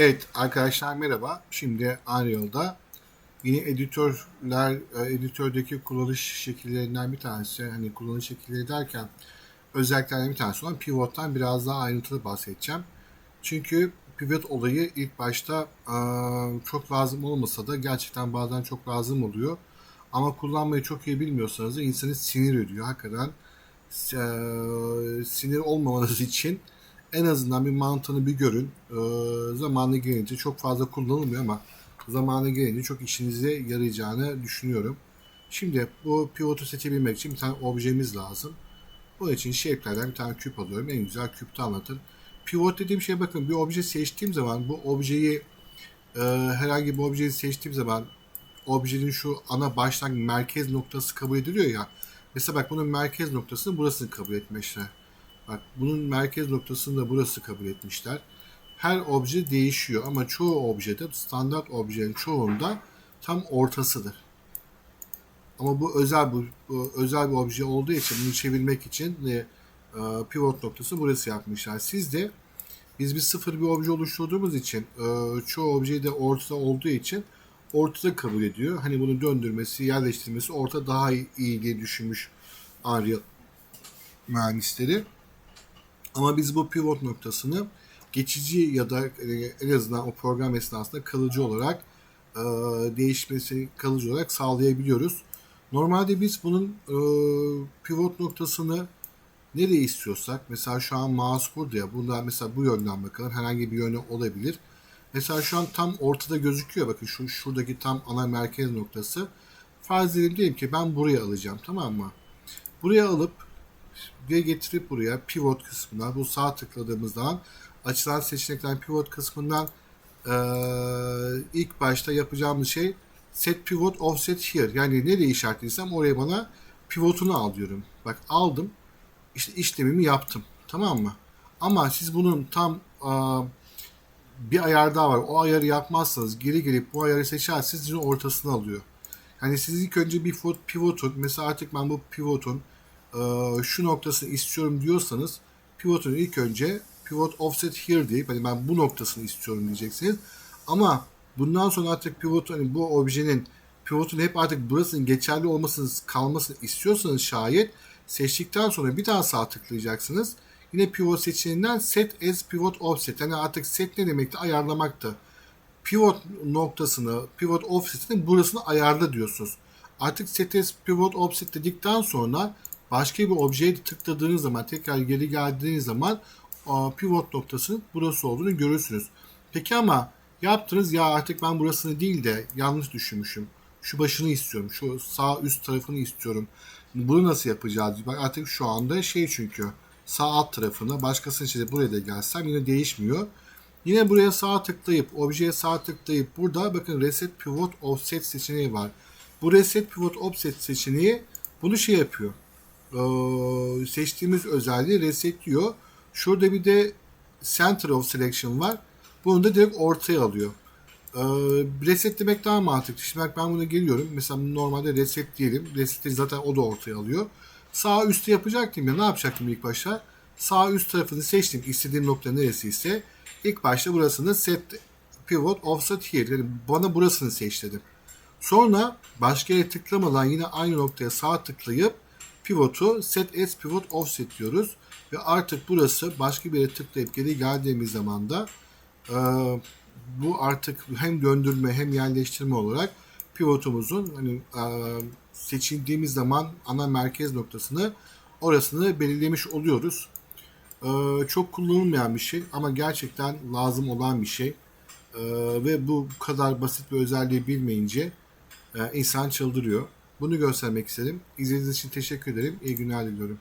Evet arkadaşlar merhaba. Şimdi Unreal'da yine editörler, e, editördeki kullanış şekillerinden bir tanesi, hani kullanış şekilleri derken özelliklerden bir tanesi olan pivot'tan biraz daha ayrıntılı bahsedeceğim. Çünkü pivot olayı ilk başta e, çok lazım olmasa da gerçekten bazen çok lazım oluyor. Ama kullanmayı çok iyi bilmiyorsanız da insanı sinir ediyor. Hakikaten e, sinir olmamanız için en azından bir mantığını bir görün. Ee, zamanı gelince çok fazla kullanılmıyor ama zamanı gelince çok işinize yarayacağını düşünüyorum. Şimdi bu pivotu seçebilmek için bir tane objemiz lazım. Bunun için shape'lerden bir tane küp alıyorum. En güzel küpte anlatır. Pivot dediğim şey bakın bir obje seçtiğim zaman bu objeyi e, herhangi bir objeyi seçtiğim zaman objenin şu ana başlangıç merkez noktası kabul ediliyor ya. Mesela bak bunun merkez noktasını burasını kabul etmişler. Bak bunun merkez noktasını da burası kabul etmişler. Her obje değişiyor ama çoğu objede standart objenin çoğunda tam ortasıdır. Ama bu özel bu, bu özel bir obje olduğu için bunu çevirmek için e, pivot noktası burası yapmışlar. Siz de biz bir sıfır bir obje oluşturduğumuz için e, çoğu objeyi de ortada olduğu için ortada kabul ediyor. Hani bunu döndürmesi, yerleştirmesi orta daha iyi diye düşünmüş Unreal mühendisleri. Ama biz bu pivot noktasını geçici ya da e, en azından o program esnasında kalıcı olarak e, değişmesi kalıcı olarak sağlayabiliyoruz. Normalde biz bunun e, pivot noktasını nereye istiyorsak mesela şu an mouse burada ya bunda mesela bu yönden bakalım herhangi bir yönü olabilir. Mesela şu an tam ortada gözüküyor bakın şu şuradaki tam ana merkez noktası. Farz edelim diyelim ki ben buraya alacağım tamam mı? Buraya alıp ve getirip buraya pivot kısmına bu sağ tıkladığımız zaman açılan seçenekten pivot kısmından e, ilk başta yapacağımız şey set pivot offset here. Yani nereye işaretliysem oraya bana pivotunu al diyorum. Bak aldım. İşte işlemimi yaptım. Tamam mı? Ama siz bunun tam e, bir ayar daha var. O ayarı yapmazsanız geri gelip bu ayarı seçerseniz ortasını alıyor. Yani siz ilk önce bir pivotun mesela artık ben bu pivotun şu noktasını istiyorum diyorsanız pivotun ilk önce pivot offset here deyip hani ben bu noktasını istiyorum diyeceksiniz. Ama bundan sonra artık pivot hani bu objenin pivotun hep artık burasının geçerli olmasını kalmasını istiyorsanız şayet seçtikten sonra bir daha sağ tıklayacaksınız. Yine pivot seçeneğinden set as pivot offset. Yani artık set ne demekti? Ayarlamaktı. Pivot noktasını, pivot offset'ini burasını ayarla diyorsunuz. Artık set as pivot offset dedikten sonra başka bir objeye tıkladığınız zaman tekrar geri geldiğiniz zaman pivot noktasının burası olduğunu görürsünüz. Peki ama yaptınız ya artık ben burasını değil de yanlış düşünmüşüm. Şu başını istiyorum. Şu sağ üst tarafını istiyorum. Bunu nasıl yapacağız? Bak artık şu anda şey çünkü sağ alt tarafına başkasının içinde buraya da gelsem yine değişmiyor. Yine buraya sağ tıklayıp objeye sağ tıklayıp burada bakın reset pivot offset seçeneği var. Bu reset pivot offset seçeneği bunu şey yapıyor e, seçtiğimiz özelliği resetliyor. Şurada bir de Center of Selection var. Bunu da direkt ortaya alıyor. E, resetlemek daha mantıklı. Şimdi bak ben bunu geliyorum. Mesela normalde reset diyelim. Reseti zaten o da ortaya alıyor. Sağ üstte yapacaktım ya. Ne yapacaktım ilk başta? Sağ üst tarafını seçtim. İstediğim nokta neresi ise ilk başta burasını set pivot offset here. Yani bana burasını seç dedim. Sonra başka yere tıklamadan yine aynı noktaya sağ tıklayıp pivotu set as pivot offset diyoruz. Ve artık burası başka bir yere tıklayıp geri geldiğimiz zaman da e, bu artık hem döndürme hem yerleştirme olarak pivotumuzun hani e, seçildiğimiz zaman ana merkez noktasını orasını belirlemiş oluyoruz. E, çok kullanılmayan bir şey ama gerçekten lazım olan bir şey. E, ve bu kadar basit bir özelliği bilmeyince e, insan çıldırıyor. Bunu göstermek istedim. İzlediğiniz için teşekkür ederim. İyi günler diliyorum.